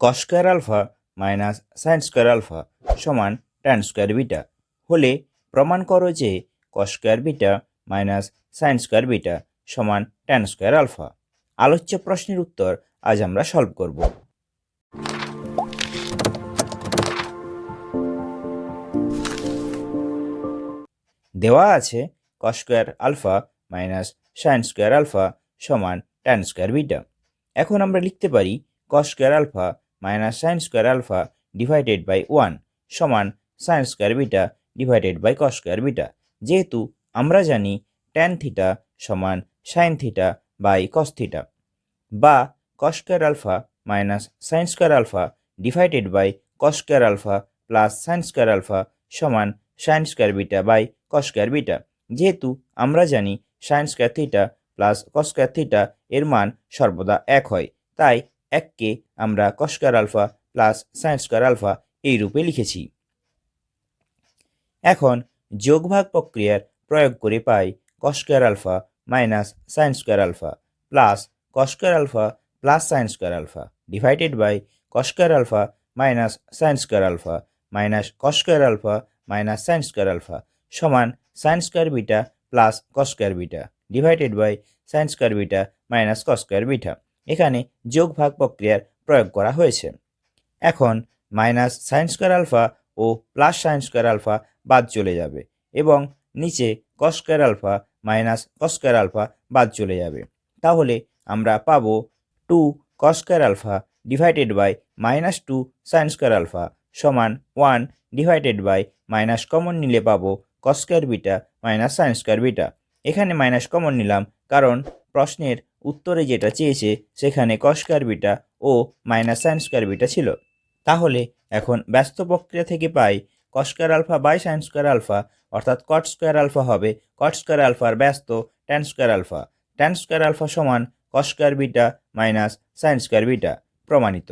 Cos square alpha minus sine square alpha সমান tan square beta হলে প্রমাণ করো যে cos square beta minus sine square beta সমান ট্যান স্কোয়ার আলফা আলোচ্য প্রশ্নের উত্তর আজ আমরা সলভ করব। দেওয়া আছে cos square alpha minus sine square alpha সমান ট্যান স্কোয়ার বিটা এখন আমরা লিখতে পারি cos square alpha minus sine square alpha divided by one সমান sine square beta divided by cos square beta যেহেতু আমরা জানি ট্যান থিটা সমান sine theta by cos theta বা cos square alpha minus sine square alpha divided by cos square alpha plus sine square alpha সমান sine square beta by cos square beta যেহেতু আমরা জানি sine square theta plus cos square theta এর মান সর্বদা এক হয়, তাই এককে আমরা cos square alpha plus sine square alpha এই রূপে লিখেছি এখন যোগভাগ প্রক্রিয়ার প্রয়োগ করে পাই cos square alpha minus sine square alpha plus cos square alpha plus sine square alpha divided by cos square alpha minus sine square alpha minus cos square alpha minus sine square alpha সমান sine square beta plus cos square beta divided by sine square beta minus cos square beta এখানে যোগ ভাগ প্রক্রিয়ার প্রয়োগ করা হয়েছে। এখন minus sine square alpha ও প্লাস সাইন স্কোয়ার আলফা বাদ চলে যাবে এবং নিচে cos square alpha minus cos square alpha বাদ চলে যাবে। তাহলে আমরা পাব two cos square alpha divided by minus two sine square alpha সমান one divided by minus common নিলে পাবো cos square beta minus sine square beta এখানে মাইনাস কমন নিলাম কারণ প্রশ্নের উত্তরে যেটা চেয়েছে সেখানে কস্কার বিটা ও মাইনাস সাইন স্কোয়ার বিটা ছিল। তাহলে এখন ব্যস্ত প্রক্রিয়া থেকে পাই cos square alpha by sine square alpha অর্থাৎ কট স্কোয়ার আলফা হবে কট স্কোয়ার আলফার ব্যস্ত tan square alpha tan square alpha সমান cos beta minus sine square beta প্রমাণিত।